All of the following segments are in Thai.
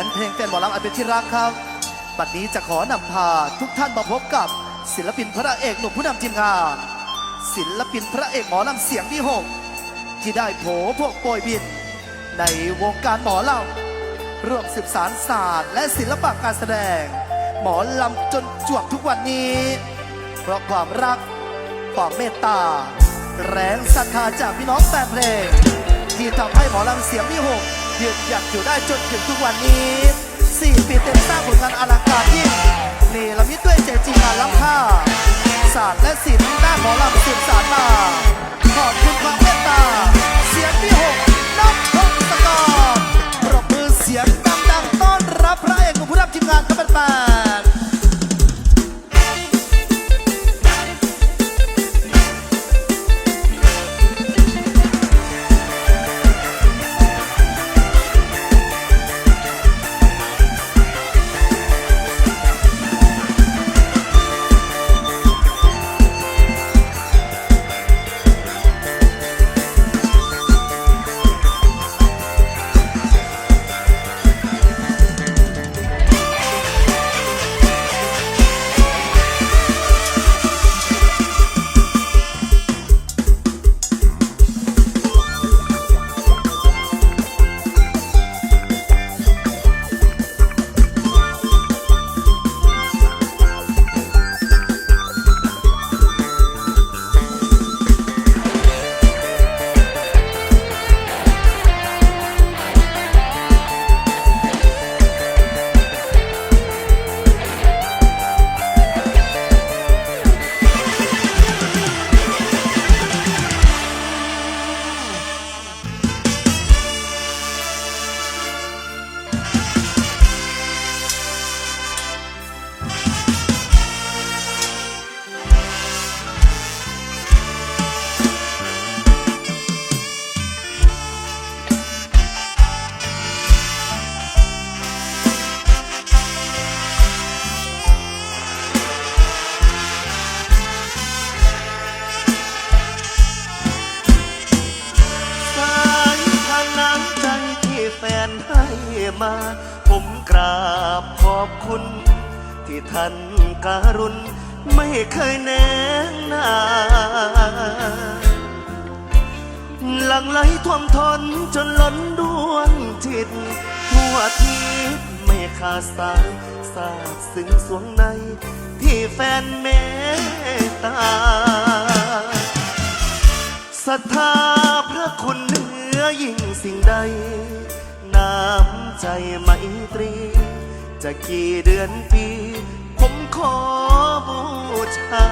นเพลงแฟนหมอลำอันเป็นที่รักครับ บัดนี้จะขอนำพาทุกท่านมาพบกับศิลปินพระเอกหนุ่มผู้นำทีมงาน ศิลปินพระเอกหมอลำเสียงที่หกที่ได้โผพวกโปรยบิน ในวงการหมอลำร่วมสืบสารศาสตร์ และศิลปะการแสดง หมอลำจนจวบทุกวันนี้ เพราะความรักความเมตตา แรงศรัทธาจากพี่น้องแฟนเพลง ที่ทำให้หมอลำเสียงที่หก ยืนหยัดอยู่ได้จนถึงทุกวันนี้สี่ปีเต็มสร้างผลงานอลังการยิ่งเนรมิตด้วยเจจีงานล้ำค่าศาสตร์และศิลป์ด้านหมอลำสืบสานมาขอบคุณความ แฟนให้มา ผมกราบขอบคุณ ที่ท่านการุณไม่เคยแน่นาหลังไหลท่วมทนจนล้นดวงจิตทั่วทิศไม่ขาดสายสาบซึ้งสวงใน ที่แฟนเมตตาศรัทธาพระคุณเหนือยิ่งสิ่งใด ใจไมตรี จะกี่เดือนปี ผมขอบูชา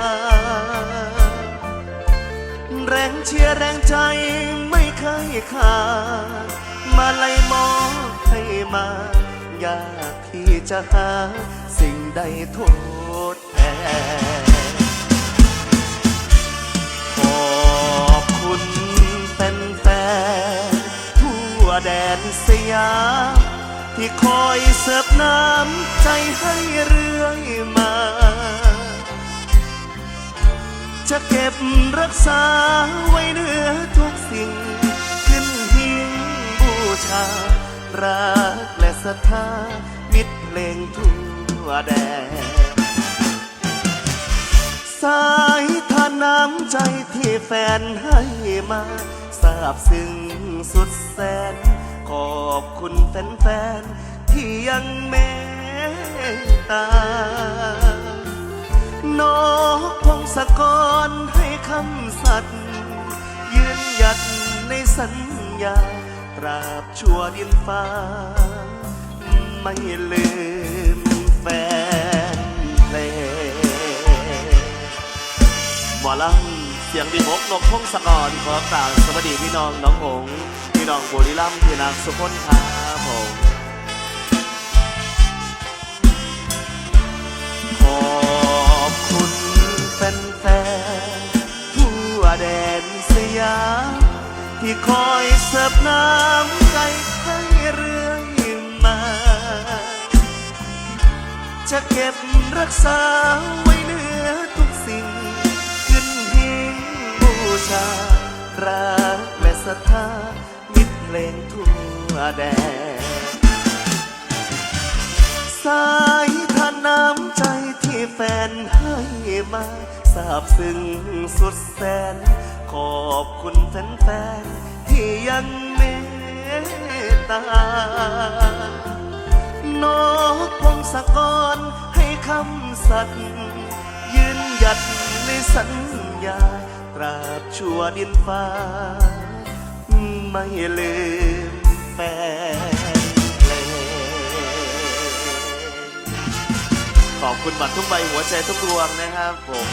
แรงเชียร์แรงใจไม่เคยขาดมาไล่มองให้มา อยากที่จะหา สิ่งใดโทษแทนขอบคุณแฟนๆทั่วแดนสยาม ที่คอยเสิร์ฟน้ำใจให้เรื่อยมา จะเก็บรักษาไว้เหนือทุกสิ่ง ขึ้นหิ้งบูชา รักและศรัทธามิตรเพลงทั่วแดนสายทานน้ำใจที่แฟนให้มา สาบซึ้งสุดแสน ขอบคุณแฟนๆที่ยังเมตตานกพงศกรให้คำสัตย์ยืนหยัดในสัญญาตราบชั่วดินฟ้า ไม่ลืมแฟนเพลงหมอลำเสียงดีมกนกพงศกรขอกล่าวสวัสดีพี่น้องน้องหงพี่น้องบุรีรัมย์พี่นางสุพลครับผมขอบคุณแฟนๆทั่วแดนสยามที่คอยเสิร์ฟน้ำใจให้เรื่อยมา จะเก็บรักษาไว้ ชา รักและศรัทธามิตรเพลงทั่วแดนสายทานน้ำใจที่แฟนให้มาซาบซึ้งสุดแสน ขอบคุณแฟนๆที่ยังเมตตานกพงศกรให้คำสัตย์ยืนหยัดในสัญญา ตราบชั่วดินฟ้า ไม่ลืมแฟนเพลงขอบคุณบัตรทุกใบหัวใจทุกดวงนะครับผม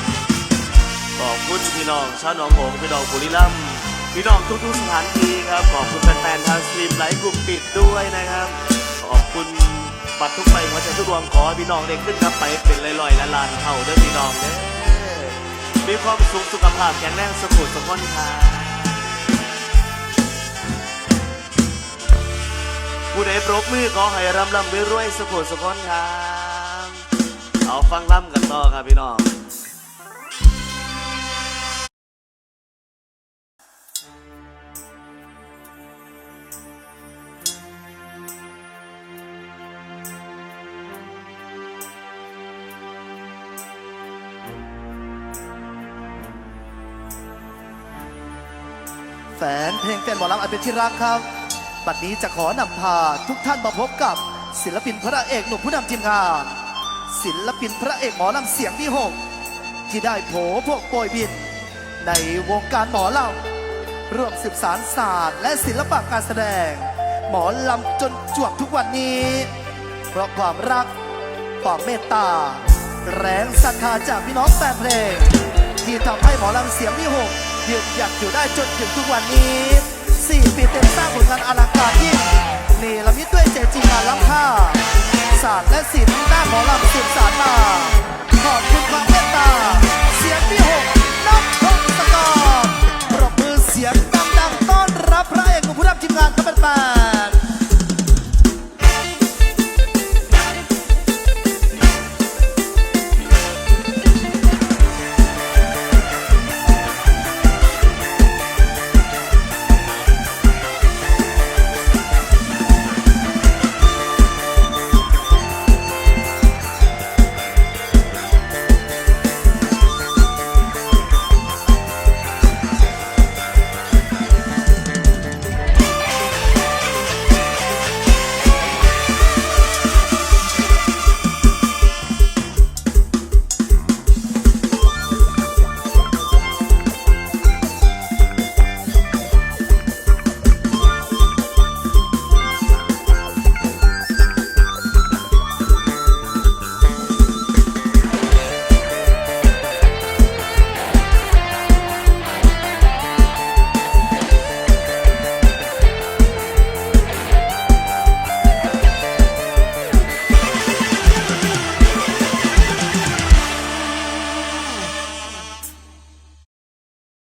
ขอบคุณพี่น้องชาวหนองหงส์พี่น้องบุรีรัมย์พี่น้องทุกๆสถานที่ครับ ขอบคุณแฟนๆทางสตรีมไลฟ์กลุ่มปิดด้วยนะครับ ขอบคุณบัตรทุกใบหัวใจทุกดวงขอให้พี่น้องได้ขึ้นครับไปเป็นลอยๆละลานเท่าเด้อพี่น้องเด้อ มีความสุขสุขภาพแข็งแรงสมุดสมบูรณ์ค่ะผู้ใดปรบมือขอให้รำลำรวยสมุดสมบูรณ์ครับเอาฟังลำกันต่อครับพี่น้อง ฟนเพลงแฟนหมอลำอันเป็นที่รักครับ บัดนี้จะขอนำพาทุกท่านมาพบกับศิลปินพระเอกหนุ่มผู้นำทีมงาน ศิลปินพระเอกหมอลำเสียงที่หกที่ได้โผพวกโปรยบิน ในวงการหมอลำร่วมสืบสารศาสตร์ และศิลปะการแสดง หมอลำจนจวบทุกวันนี้ เพราะความรักความเมตตา แรงศรัทธาจากพี่น้องแฟนเพลง ที่ทำให้หมอลำเสียงที่หก ยืนหยัดอยู่ได้จนถึงทุกวันนี้ 4 ปีเต็มสร้างผลงานอลังการยิ่งนี่ละมิด้วยเจจีงานล้ำค่าศาสตร์และศิลป์ด้านหมอลำสืบสานมาขอบคุณความเมตตา เสียงเปีย